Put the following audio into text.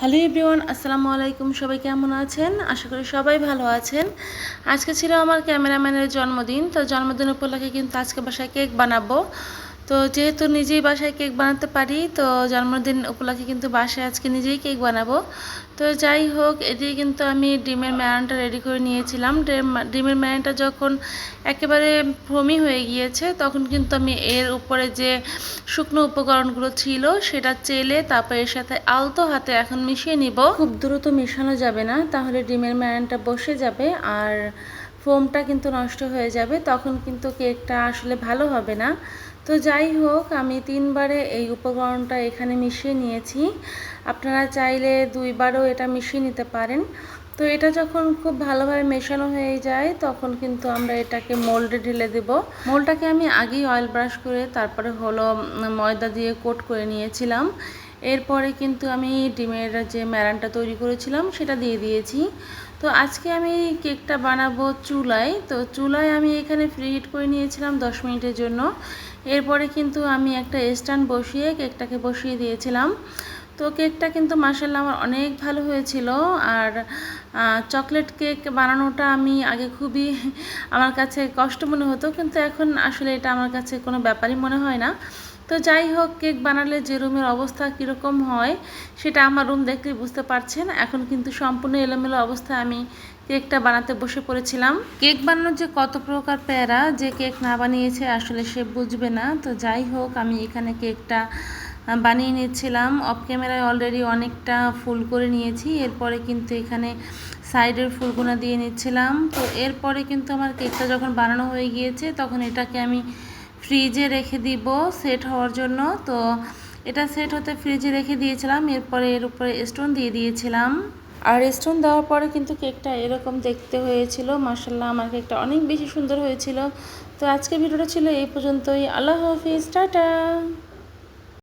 Hello everyone, আসসালামু আলাইকুম। সবাই কেমন আছেন? আশা করি সবাই ভালো আছেন। আজকে ছিল আমার ক্যামেরাম্যানের জন্মদিন, তো জন্মদিন উপলক্ষে কিন্তু আজকে বাসায় কেক বানাবো। তো যেহেতু নিজেই বাসায় কেক বানাতে পারি, তো জন্মদিন উপলক্ষে কিন্তু বাসায় আজকে নিজেই কেক বানাবো। তো যাই হোক, এদিকে কিন্তু আমি ডিমের ম্যারানটা রেডি করে নিয়েছিলাম। ডিম- ডিমের ম্যারানটা যখন একেবারে ভ্রমি হয়ে গিয়েছে, তখন কিন্তু আমি এর উপরে যে শুকনো উপকরণগুলো ছিল, সেটা চেলে তারপরে এর সাথে আলতো হাতে এখন মিশিয়ে নিব। খুব দ্রুত মেশানো যাবে না, তাহলে ডিমের ম্যারানটা বসে যাবে। আর ফোমটা কিন্তু নষ্ট হয়ে যাবে, তখন কিন্তু কেকটা আসলে ভালো হবে না। তো যাই হোক, আমি তিনবারে এই উপকরণটা এখানে মিশিয়ে নিয়েছি। আপনারা চাইলে দুইবারও এটা মিশিয়ে নিতে পারেন। তো এটা যখন খুব ভালোভাবে মেশানো হয়ে যায়, তখন কিন্তু আমরা এটাকে মোল্ডে ঢেলে দেব। মোলটাকে আমি আগেই অয়েল ব্রাশ করে তারপরে হলো ময়দা দিয়ে কোট করে নিয়েছিলাম। এরপরে কিন্তু আমি ডিমের যে ম্যারানটা তৈরি করেছিলাম, সেটা দিয়ে দিয়েছি। তো আজকে আমি কেকটা বানাবো চুলায়। তো চুলায় আমি এখানে ফ্রি হিট করে নিয়েছিলাম দশ মিনিটের জন্য। এরপরে কিন্তু আমি একটা স্ট্যান্ড বসিয়ে কেকটাকে বসিয়ে দিয়েছিলাম। তো কেকটা কিন্তু মাসাল্লাহ আমার অনেক ভালো হয়েছিল। আর চকলেট কেক বানানোটা আমি আগে খুবই আমার কাছে কষ্ট মনে হতো, কিন্তু এখন আসলে এটা আমার কাছে কোনো ব্যাপারই মনে হয় না। তো যাই হোক, কেক বানালে যে রুমের অবস্থা কীরকম হয়, সেটা আমার রুম দেখলেই বুঝতে পারছেন। এখন কিন্তু সম্পূর্ণ এলোমেলো অবস্থায় আমি কেকটা বানাতে বসে পড়েছিলাম। কেক বানানোর যে কত প্রকার প্যারা, যে কেক না বানিয়েছে আসলে সে বুঝবে না। তো যাই হোক, আমি এখানে কেকটা বানিয়ে নিচ্ছিলাম। অফ ক্যামেরায় অলরেডি অনেকটা ফুল করে নিয়েছি। এরপরে কিন্তু এখানে সাইডের ফুলগুনা দিয়ে নিচ্ছিলাম। তো এরপরে কিন্তু আমার কেকটা যখন বানানো হয়ে গিয়েছে, তখন এটাকে আমি ফ্রিজে রেখে দিব সেট হওয়ার জন্য। তো এটা সেট হতে ফ্রিজে রেখে দিয়েছিলাম, এরপরে এর উপরে স্টোন দিয়ে দিয়েছিলাম। আর স্টোন দেওয়ার পরে কিন্তু কেকটা এরকম দেখতে হয়েছিল মার্শাল্লাহ আমার কেকটা অনেক বেশি সুন্দর হয়েছিল। তো আজকে ভিডিওটা ছিল এই পর্যন্তই। আল্লাহ হাফিজ, টাটা!